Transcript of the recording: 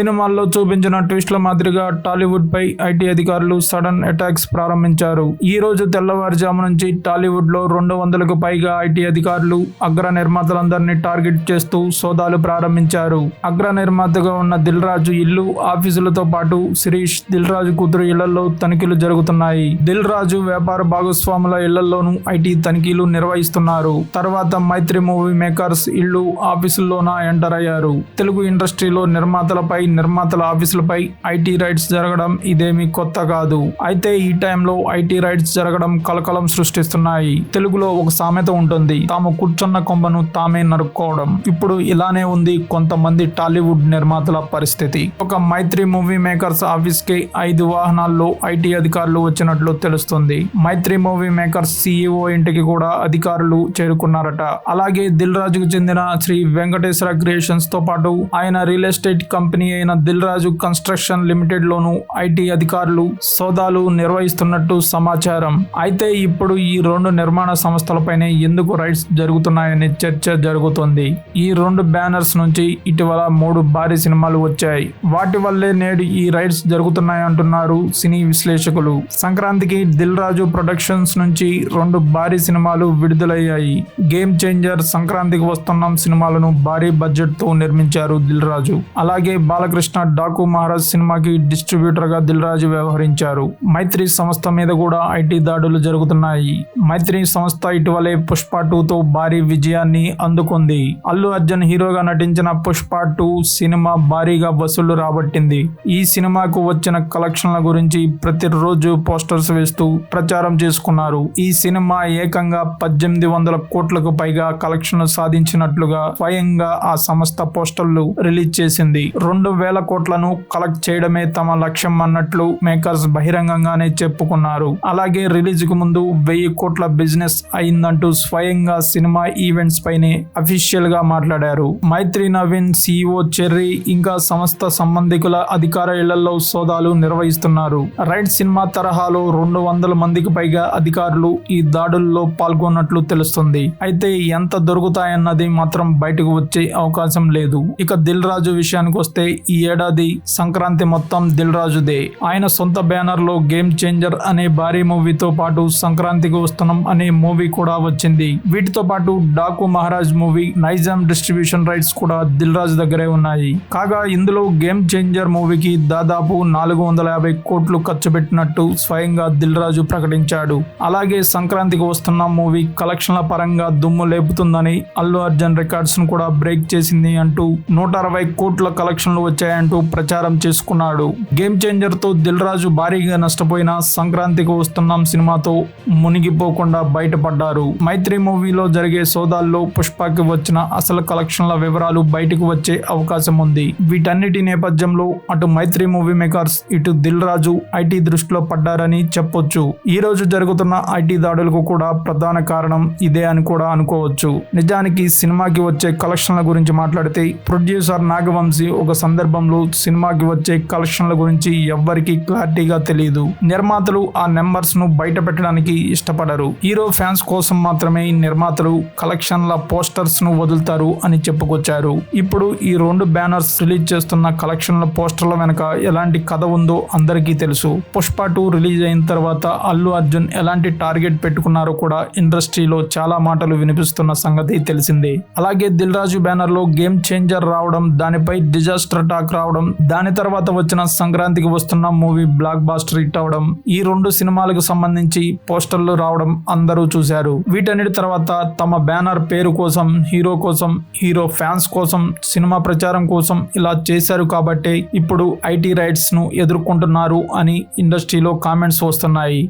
సినిమాల్లో చూపించిన ట్విస్ట్ల మాదిరిగా టాలీవుడ్ పై ఐటీ అధికారులు సడన్ అటాక్స్ ప్రారంభించారు. ఈ రోజు తెల్లవారుజాము నుంచి టాలీవుడ్లో రెండు వందలకు పైగా ఐటీ అధికారులు అగ్ర నిర్మాతలందరినీ టార్గెట్ చేస్తూ సోదాలు ప్రారంభించారు. అగ్ర నిర్మాతగా ఉన్న దిల్ రాజు ఇల్లు ఆఫీసులతో పాటు శిరీష్ దిల్ రాజు కూతురు ఇళ్ళలో తనిఖీలు జరుగుతున్నాయి. దిల్ రాజు వ్యాపార భాగస్వాముల ఇళ్ళలోనూ ఐటీ తనిఖీలు నిర్వహిస్తున్నారు. తర్వాత మైత్రి మూవీ మేకర్స్ ఇల్లు ఆఫీసుల్లోనా ఎంటర్ అయ్యారు. తెలుగు ఇండస్ట్రీలో నిర్మాతలపై నిర్మాతల ఆఫీసులపై ఐటీ రైడ్స్ జరగడం ఇదేమీ కొత్త కాదు. అయితే ఈ టైంలో ఐటీ రైడ్స్ జరగడం కలకలం సృష్టిస్తున్నాయి. తెలుగులో ఒక సామెత ఉంటుంది తాము కూర్చున్న కొంబను తామే నరుక్కోవడం. ఇప్పుడు ఇలానే ఉంది కొంతమంది టాలీవుడ్ నిర్మాతల పరిస్థితి. ఒక మైత్రి మూవీ మేకర్స్ ఆఫీస్కి ఐదు వాహనాల్లో ఐటీ అధికారులు వచ్చినట్లు తెలుస్తుంది. మైత్రి మూవీ మేకర్స్ సిఇఓ ఇంటికి కూడా అధికారులు చేరుకున్నారట. అలాగే దిల్ రాజుకు చెందిన శ్రీ వెంకటేశ్వర క్రియేషన్స్తో పాటు ఆయన రియల్ ఎస్టేట్ కంపెనీ అయిన దిల్ రాజు కన్స్ట్రక్షన్ లిమిటెడ్ లోను ఐటీ అధికారులు సోదాలు నిర్వహిస్తున్నట్టు సమాచారం. అయితే ఇప్పుడు ఈ రెండు నిర్మాణ సంస్థలపైనే ఎందుకు రైడ్స్ జరుగుతున్నాయనే చర్చ జరుగుతుంది. ఈ రెండు బ్యానర్స్ నుంచి ఇటీవల మూడు భారీ సినిమాలు వచ్చాయి. వాటి వల్లే నేడు ఈ రైడ్స్ జరుగుతున్నాయంటున్నారు సినీ విశ్లేషకులు. సంక్రాంతికి దిల్ రాజు ప్రొడక్షన్స్ నుంచి రెండు భారీ సినిమాలు విడుదలయ్యాయి. గేమ్ చేంజర్ సంక్రాంతికి వస్తున్నాం సినిమాలను భారీ బడ్జెట్తో నిర్మించారు దిల్ రాజు అలాగే బాలకృష్ణ డాకు మహారాజ్ సినిమాకి డిస్ట్రిబ్యూటర్గా దిల్ రాజు వ్యవహరించారు. మైత్రి సంస్థ మీద కూడా ఐటీ దాడులు జరుగుతున్నాయి. మైత్రి సంస్థ ఇటీవలే పుష్ప టూ తో భారీ విజయాన్ని అందుకుంది. అల్లు అర్జున్ హీరోగా నటించిన పుష్ప టూ సినిమా భారీగా వసూళ్ళు రాబట్టింది. ఈ సినిమాకు వచ్చిన కలెక్షన్ల గురించి ప్రతిరోజు పోస్టర్స్ వేస్తూ ప్రచారం చేసుకున్నారు. ఈ సినిమా ఏకంగా పద్దెనిమిది వందల కోట్లకు పైగా కలెక్షన్లు సాధించినట్లుగా స్వయంగా ఆ సంస్థ పోస్టర్లు రిలీజ్ చేసింది. రెండు వేల కోట్లను కలెక్ట్ చేయడమే తమ లక్ష్యం అన్నట్లు మేకర్స్ బహిరంగంగానే చెప్పుకున్నారు. అలాగే రిలీజ్కు ముందు వెయ్యి కోట్ల బిజినెస్ అయిందంటూ స్వయంగా సినిమా ఈవెంట్స్ పైనే అఫీషియల్గా మాట్లాడారు. మైత్రి నవీన్ సిఇఓ చెర్రీ ఇంకా సంస్థ సంబంధికుల అధికార ఇళ్ళలో సోదాలు నిర్వహిస్తున్నారు. రైట్ సినిమా తరహాలో రెండు వందల మందికి పైగా అధికారులు ఈ దాడుల్లో పాల్గొన్నట్లు తెలుస్తుంది. అయితే ఎంత దొరుకుతాయన్నది మాత్రం బయటకు వచ్చే అవకాశం లేదు. ఇక దిల్ రాజు విషయానికి వస్తే ఈ ఏడాది సంక్రాంతి మొత్తం దిల్ రాజుదే. ఆయన సొంత బ్యానర్లో గేమ్ చేంజర్ అనే భారీ మూవీతో పాటు సంక్రాంతికి వస్తున్నాం అనే మూవీ కూడా వచ్చింది. వీటితో పాటు Daaku Maharaj movie Nizam distribution rights కూడా దిల్ రాజు దగ్గరే ఉన్నాయి. కాగా ఇందులో గేమ్ చేంజర్ మూవీకి దాదాపు నాలుగు వందల యాభై కోట్లు ఖర్చు పెట్టినట్టు స్వయంగా దిల్ రాజు ప్రకటించాడు. అలాగే సంక్రాంతికి వస్తున్న మూవీ కలెక్షన్ల పరంగా దుమ్ము లేపుతుందని అల్లు అర్జున్ రికార్డ్స్ను కూడా బ్రేక్ చేసింది అంటూ నూట అరవై కోట్ల కలెక్షన్లు వచ్చాయంటూ ప్రచారం చేసుకున్నాడు. గేమ్ చేంజర్తో దిల్ రాజు భారీగా నష్టపోయిన సంక్రాంతికి వస్తున్నాం సినిమాతో మునిగిపోకుండా బయటపడ్డారు. మైత్రి మూవీలో జరిగే సోదాల్లో పుష్పకి వచ్చిన అసలు కలెక్షన్ల వివరాలు బయటకు వచ్చే అవకాశం ఉంది. వీటన్నిటి నేపథ్యంలో అటు మైత్రి మూవీ మేకర్స్ ఇటు దిల్ రాజు ఐటీ దృష్టిలో పడ్డారని చెప్పొచ్చు. ఈ రోజు జరుగుతున్న ఐటీ దాడులకు కూడా ప్రధాన కారణం ఇదే అని కూడా అనుకోవచ్చు. నిజానికి సినిమాకి వచ్చే కలెక్షన్ల గురించి మాట్లాడితే ప్రొడ్యూసర్ నాగవంశీ ఒక సందర్భంలో సినిమాకి వచ్చే కలెక్షన్ల గురించి ఎవ్వరికీ క్లారిటీగా తెలియదు నిర్మాతలు ఆ నెంబర్స్ను బయట పెట్టడానికి ఇష్టపడరు. హీరో ఫ్యాన్స్ కోసం మాత్రమే నిర్మాతలు కలెక్షన్ల పోస్టర్స్ను వదులుతారు అని చెప్పుకొచ్చారు. ఇప్పుడు ఈ రెండు బ్యానర్స్ రిలీజ్ చేస్తున్న కలెక్షన్ల పోస్టర్ల వెనక ఎలాంటి కథ ఉందో అందరికీ తెలుసు. పుష్ప టూ రిలీజ్ అయిన తర్వాత అల్లు అర్జున్ ఎలాంటి టార్గెట్ పెట్టుకున్నారో కూడా ఇండస్ట్రీలో చాలా మాటలు వినిపిస్తున్న సంగతి తెలిసిందే. అలాగే దిల్ రాజు బ్యానర్లో గేమ్ చేంజర్ రావడం దానిపై డిజాస్టర్ టాక్ రావడం దాని తర్వాత వచ్చిన సంక్రాంతికి వస్తున్న మూవీ బ్లాక్ బాస్టర్ హిట్ అవడం ఈ రెండు సినిమాలకు సంబంధించి పోస్టర్లు రావడం అందరూ చూశారు. వీటన్నిటి తర్వాత తమ బ్యానర్ పేరు కోసం హీరో కోసం హీరో ఫ్యాన్స్ కోసం సినిమా ప్రచారం కోసం ఇలా చేశారు కాబట్టే ఇప్పుడు ఐటీ రైట్స్ను ఎదుర్కొంటున్నారు అని ఇండస్ట్రీలో కామెంట్స్ వస్తున్నాయి.